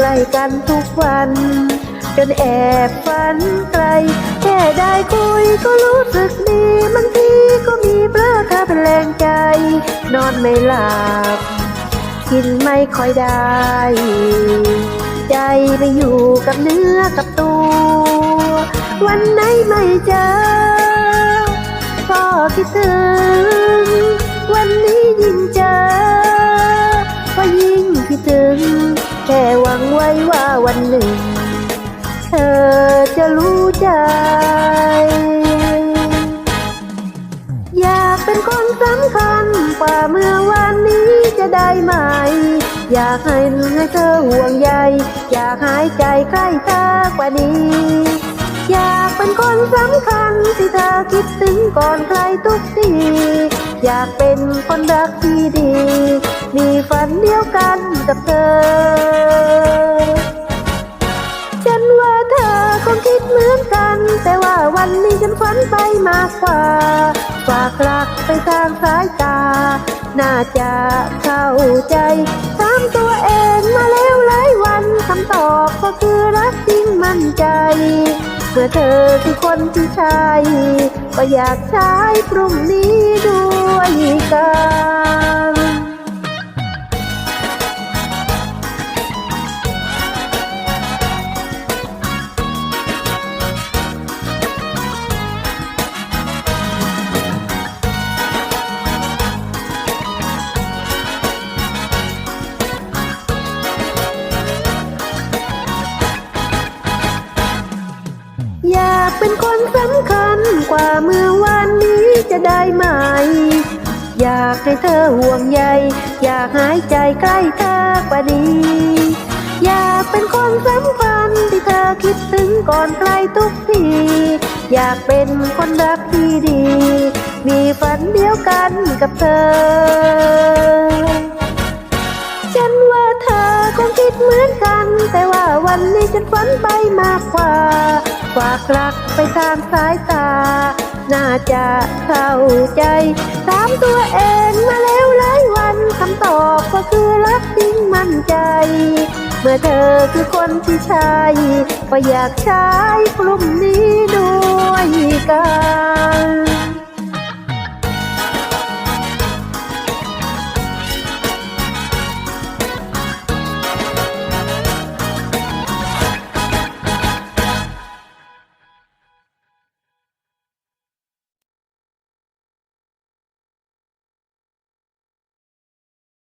ใกล้กันทุกวัน จนแอบฝันไกล แค่ได้คุยก็รู้สึกดีบางทีก็มีเพลอเธอเป็นแรงใจ นอนไม่หลับ กินไม่ค่อยได้ ใจไปอยู่กับเนื้อกับตัว วันไหนไม่เจอก็คิดถึง วันนี้ยิ่งเจอก็ยิ่งคิดถึง แค่หวังไว้ว่าวันหนึ่ง เธอจะรู้ใจ อยากเป็นคนสำคัญกว่าเมื่อวันนี้จะได้ไหม อยากให้ให้เธอห่วงใย อยากหายใจใกล้เธอกว่านี้ อยากเป็นคนสำคัญที่เธอคิดถึงก่อนใครทุกที อยากเป็นคนรักที่ดี มีฝันเดียวกันกับเธอ ฉันว่าเธอคงคิดเหมือนกัน แต่ว่าวันนี้ฉันฝันไปมากกว่าฝากรักไปทางสายตา น่าจะเข้าใจถามตัวเองมาแล้วหลายวันคำตอบ มื่อเธอคือคนที่ใช่ก็อยากใช้พรุ่งนี้ด้วยกันากเป็นคนสำคัญกว่าเมื่อวันนี้จะได้ไหม อยากให้เธอห่วงใย อยากหายใจใกล้เธอกว่านี้ อยากเป็นคนสำคัญที่เธอคิดถึงก่อนใครทุกที อยากเป็นคนรักที่ดี มีฝันเดียวกันกับเธอ วันนี้ฉันฝันไปมากกว่าฝากรักไปทางสายตา น่าจะเข้าใจ ถามตัวเองมาแล้วหลายวันคำตอบก็คือรักจริงมั่นใจ เมื่อเธอคือคนที่ใช่ก็อยากใช้กลุ่มนี้ด้วยกัน